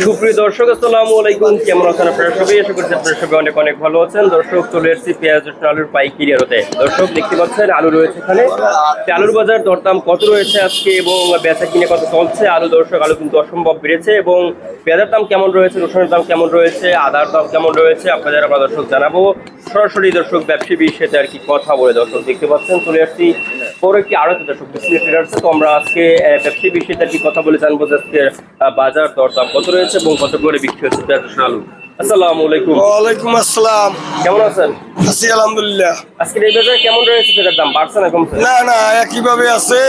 সুপ্রিয় দর্শক, আসসালামু আলাইকুম। কেমন আছেন আপনারা আশা করছি আপনারা অনেক অনেক ভালো আছেন। দর্শক, চলে এসেছি পেঁয়াজ রসুন আলুর পাইকারি আড়তে। দর্শক, দেখতে পাচ্ছেন, আলু রয়েছে এখানে। আলুর বাজার দরদাম কত রয়েছে আজকে এবং বেচা কিনে কত চলছে? আলু দর্শক, আলু কিন্তু অসম্ভব বেড়েছে এবং পেঁয়াজের দাম কেমন রয়েছে? রসুনের দাম কেমন রয়েছে? আদার দাম কেমন রয়েছে? আপনাদের আমরা দর্শক জানাব। সরাসরি দর্শক, ব্যবসায়ী বিষয়ে আর কি কথা বলে দর্শক, দেখতে পাচ্ছেন, চলে আসছি পরে একটি আড়তে দর্শক বিসমিল্লাহির ট্রেডার্সে তো আমরা আজকে ব্যবসায়ী বিষয়ে কি কথা বলে জানব যে আজকে বাজার দরদাম কত রয়েছে এবং কত করে বিক্রি হচ্ছে? আলু। আসসালামু আলাইকুম। ওয়ালাইকুম আসসালাম। কেমন আছেন? আছি আলহামদুলিল্লাহ। আজকে এই বাজারে কেমন রয়েছে পেঁয়াজের দাম? বাড়ছে না কমছে? না না একইভাবে আছে।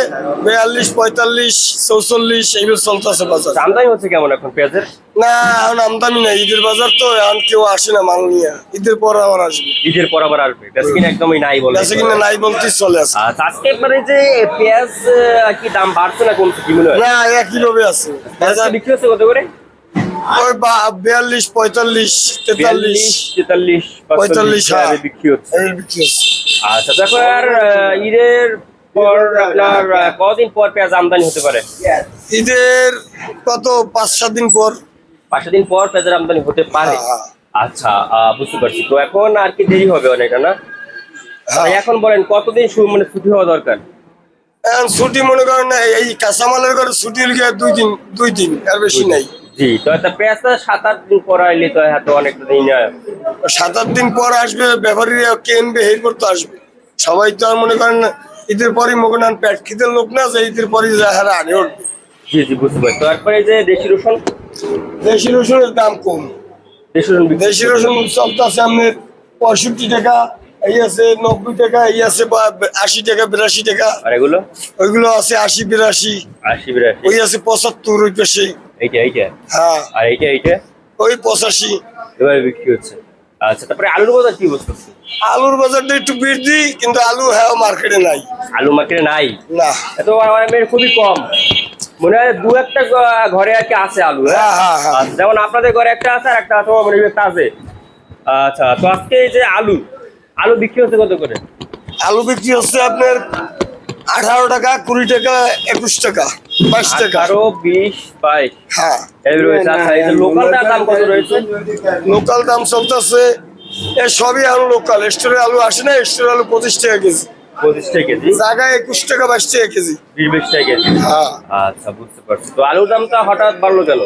বিয়াল্লিশ পঁয়তাল্লিশ চৌচল্লিশ এইভাবে চলতেছে বাজার। আমদানি হচ্ছে কেমন এখন পেঁয়াজের? না এখন আমদানি নাই। ঈদের বাজার তো এখন কেউ আসে না মাল নিয়ে। ঈদের পর আবার আসবে। ঈদের পর আবার আসবে। কিনা একদমই নাই বলে। কিনা নাই বলতে চলে আসে আচ্ছা, আজকে যে পেঁয়াজ আহ, কি দাম বাড়ছে না কমছে কি মনে হয়? না একইভাবে আছে। বিক্রি হচ্ছে কত করে? বিয়াল্লিশ পঁয়তাল্লিশ তেতাল্লিশ। তেতাল্লিশ পঁয়তাল্লিশ, হ্যাঁ। বিক্রি হচ্ছে। আচ্ছা দেখো আর আহ, ঈদের পর আপনার কদিন পর পেঁয়াজ আমদানি হতে পারে? ঈদের কত? পাঁচ সাত দিন পর। পাঁচশো দিন পর পেঁয়াজের আমদানি হতে পারে। হ্যাঁ। আচ্ছা বুঝতে পারছি। তো এখন আর কি দেরি হবে অনেকটা না? হ্যাঁ। এখন বলেন কতদিন মানে ছুটি হওয়া দরকার? ছুটি মনে করেন এই কাঁচামালের ঘরে ছুটি লিখে দুই দিন দুই দিন আর বেশি নাই। জি তো একটা পেঁয়াজটা সাত আট দিন পর আইলে তো হয়তো অনেকটা দিন সাত আট দিন পর আসবে ব্যাপারীরা কিনবে এরপর তো আসবে। সবাই তো আর মনে করেন না, ঈদের পরই করেন পেট খিদের লোক না যে ঈদের পরই যাহারা আগে উঠবে জি জি বুঝতে পারছি। তারপরে যে দেশি রসুন? দেশি রসুনের দাম কম। দেশি রসুন দেশি রসুন চলতেছে আপনার পঁয়ষট্টি টাকা এই আছে নব্বই টাকা এই আছে বা- আশি টাকা বিরাশি টাকা। আর এগুলো? ওইগুলো আছে আশি বিরাশি। আশি বিরাশি। ওই আছে পঁচাত্তর ওই পেশে এইটা এইটা হ্যাঁ। আর এইটা এইটা ওই পঁচাশি। বিক্রি হচ্ছে। আচ্ছা তারপরে আলুর বাজার কি অবস্থা? আলুর বাজারটা একটু বৃদ্ধি কিন্তু আলু হ্যাঁ মার্কেটে নাই। আলু মার্কেটে নাই? না। এত আমার খুবই কম। মনে হয় দু একটা ঘরে আর কি আছে আলু হ্যাঁ? হ্যাঁ হ্যাঁ আচ্ছা, যেমন আপনাদের ঘরে একটা আছে আর একটা আছে আমার মনে একটা আছে। আচ্ছা তো আজকে এই যে আলু আলু বিক্রি হচ্ছে কত করে? আলু বিক্রি হচ্ছে আপনার আঠারো টাকা কুড়ি টাকা একুশ টাকা। বাইশ টাকা। আরও বিশ বাইশ। হ্যাঁ। দাম কত রয়েছে? লোকাল দাম চলতেছে এ সবই আলু লোকাল স্টোরে আলু আসে না স্টোরে আলু পঁচিশ টাকা কেজি। পঁচিশ টাকা কেজি? জায়গায় একুশ টাকা বাইশ টাকা কেজি। বিশ টাকা কেজি? হ্যাঁ। আচ্ছা বুঝতে পারছি। তো আলুর দামটা হঠাৎ বাড়লো কেন?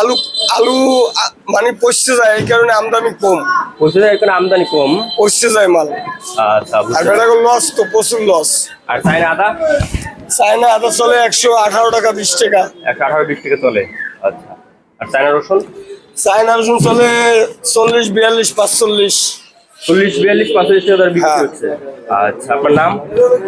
আলু আলু মানে পচতে যায় এই কারণে আমদানি কম। পচতে যায় কারণে আমদানি কম? পচতে যায় মাল। আচ্ছা আর বেটা লস তো প্রচুর লস আর চাইনা আদা? চাইনা আদা চলে একশো আঠারো টাকা বিশ টাকা। একশো আঠারো বিশ টাকা চলে। আচ্ছা। আর চাইনা রসুন? চাইনা রসুন চলে চল্লিশ বিয়াল্লিশ পাঁচচল্লিশ। চল্লিশ বিয়াল্লিশ পঁয়তাল্লিশ টাকা দর বিক্রি হ্যাঁ। হচ্ছে। আচ্ছা আপনার নাম?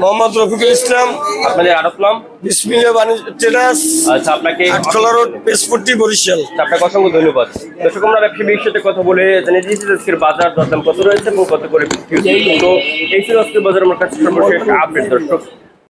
মোহাম্মদ রফিকুল ইসলাম। আপনাদের আরব নাম? বিসমিল্লা বাণিজ্য ট্রেডার্স। আচ্ছা আপনাকে আটখোলা রোড পেসপট্টি বরিশাল। আপনাকে অসংখ্য ধন্যবাদ। দর্শক আমরা ব্যবসা বিষয়ের সাথে কথা বলে জেনে দিয়েছি আজকের বাজার দরদাম কত রয়েছে এবং কত করে বিক্রি হচ্ছে। তো এই ছিল আজকের বাজার আমার কাছে সর্বশেষ আপডেট। দর্শক